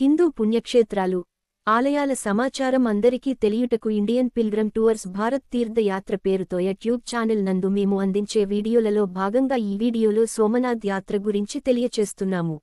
హిందూ పుణ్యక్షేత్రాలు ఆలయాల సమాచారం అందరికీ తెలియుటకు Indian pilgrim tours Bharat Tirthayatra పేరుతో యూట్యూబ్ ఛానల్ నందు మేము అందించే వీడియోలలో భాగంగా ఈ వీడియోలో సోమనాథ్ యాత్ర గురించి తెలియచేస్తున్నాము.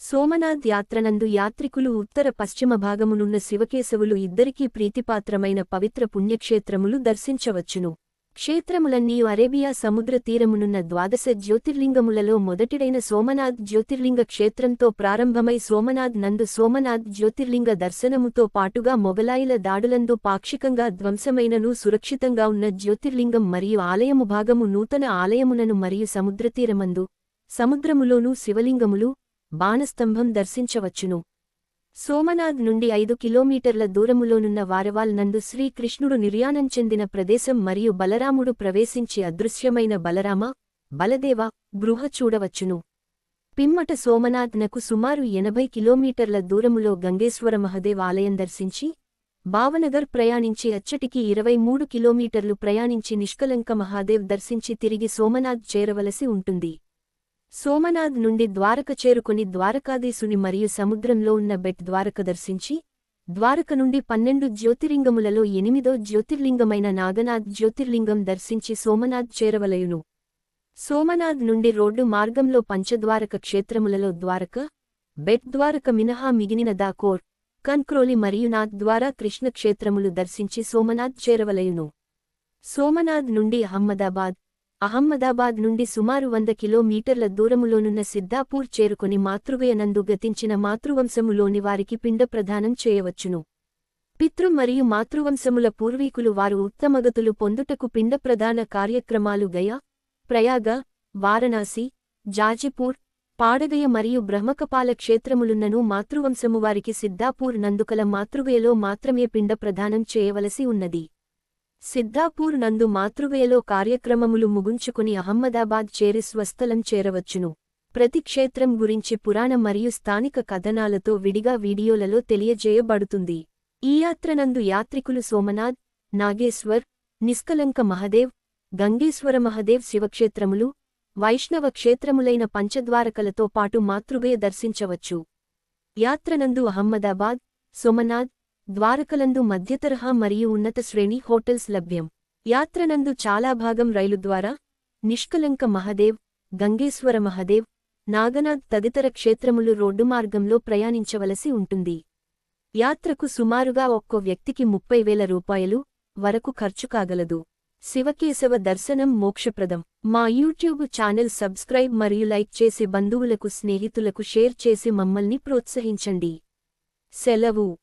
సోమనాథ్ యాత్రనందు యాత్రికులు ఉత్తర పశ్చిమ భాగమునున్న శివకేశవులు ఇద్దరికీ ప్రీతిపాత్రమైన పవిత్ర పుణ్యక్షేత్రములు దర్శించవచ్చును. క్షేత్రములన్నీ అరేబియా సముద్ర తీరమునున్న ద్వాదశ జ్యోతిర్లింగములలో మొదటిడైన సోమనాథ్ జ్యోతిర్లింగ క్షేత్రంతో ప్రారంభమై సోమనాథ్ నందు సోమనాథ్ జ్యోతిర్లింగ దర్శనముతో పాటుగా మొగలాయిల దాడులందు పాక్షికంగా ధ్వంసమైనను సురక్షితంగా ఉన్న జ్యోతిర్లింగం మరియు ఆలయము భాగము నూతన ఆలయమునను మరియు సముద్రతీరమందు సముద్రములోనూ శివలింగములు బాణస్తంభం దర్శించవచ్చును. సోమనాథ్ నుండి ఐదు కిలోమీటర్ల దూరములోనున్న వారవాల్ నందు శ్రీకృష్ణుడు నిర్యాణం చెందిన ప్రదేశం మరియు బలరాముడు ప్రవేశించి అదృశ్యమైన బలరామ బలదేవ గృహ చూడవచ్చును. పిమ్మట సోమనాథ్ నకు సుమారు ఎనభై కిలోమీటర్ల దూరములో గంగేశ్వర మహదేవ్ ఆలయం దర్శించి భావనగర్ ప్రయాణించి అచ్చటికి ఇరవై మూడు కిలోమీటర్లు ప్రయాణించి నిష్కలంక మహాదేవ్ దర్శించి తిరిగి సోమనాథ్ చేరవలసి ఉంటుంది. సోమనాథ్ నుండి ద్వారక చేరుకుని ద్వారకాధీసుని మరియు సముద్రంలో ఉన్న బెట్ ద్వారక దర్శించి ద్వారక నుండి పన్నెండు జ్యోతిర్లింగములలో ఎనిమిదో జ్యోతిర్లింగమైన నాగనాథ్ జ్యోతిర్లింగం దర్శించి సోమనాథ్ చేరవలయును. సోమనాథ్ నుండి రోడ్డు మార్గంలో పంచద్వారక క్షేత్రములలో ద్వారక బెట్ ద్వారక మినహా మిగిలిన దాకోర్ కన్క్రోలి మరియు నాథ్ ద్వారా కృష్ణ క్షేత్రములు దర్శించి సోమనాథ్ చేరవలయును. సోమనాథ్ నుండి అహ్మదాబాద్ అహ్మదాబాద్ నుండి సుమారు వంద కిలోమీటర్ల దూరములోనున్న సిద్ధాపూర్ చేరుకొని మాతృగయనందు గతించిన మాతృవంశములోని వారికి పిండ ప్రదానం చేయవచ్చును. పితృ మరియు మాతృవంశముల పూర్వీకులు వారు ఉత్తమగతులు పొందుటకు పిండ ప్రధాన కార్యక్రమాలు గయ ప్రయాగ వారణాసి జాజిపూర్ పాడగయ మరియు బ్రహ్మకపాల క్షేత్రములున్నను మాతృవంశము వారికి సిద్ధాపూర్ నందుకల మాతృగయలో మాత్రమే పిండ ప్రదానం చేయవలసి ఉన్నది. సిద్ధాపూర్ నందు మాతృవేలో కార్యక్రమములు ముగుంచుకుని అహ్మదాబాద్ చేరి స్వస్థలం చేరవచ్చును. ప్రతి క్షేత్రం గురించి పురాణ మరియు స్థానిక కథనాలతో విడిగా వీడియోలలో తెలియజేయబడుతుంది. ఈ యాత్రనందు యాత్రికులు సోమనాథ్ నాగేశ్వర్ నిష్కలంక మహదేవ్ గంగేశ్వర మహదేవ్ శివక్షేత్రములు వైష్ణవ క్షేత్రములైన పంచద్వారకలతో పాటు మాతృగయ దర్శించవచ్చు. యాత్రనందు అహ్మదాబాద్ సోమనాథ్ ద్వారకలందు మధ్యతరహా మరియు ఉన్నత శ్రేణి హోటల్స్ లభ్యం. యాత్రనందు చాలా భాగం రైలు ద్వారా నిష్కలంక మహదేవ్ గంగేశ్వర మహదేవ్ నాగనాథ్ తదితర క్షేత్రములు రోడ్డు మార్గంలో ప్రయాణించవలసి ఉంటుంది. యాత్రకు సుమారుగా ఒక్కో వ్యక్తికి ముప్పై వేల రూపాయలు వరకు ఖర్చు కాగలదు. శివకేశవ దర్శనం మోక్షప్రదం. మా యూట్యూబ్ ఛానల్ సబ్స్క్రైబ్ మరియు లైక్ చేసి బంధువులకు స్నేహితులకు షేర్ చేసి మమ్మల్ని ప్రోత్సహించండి. సెలవు.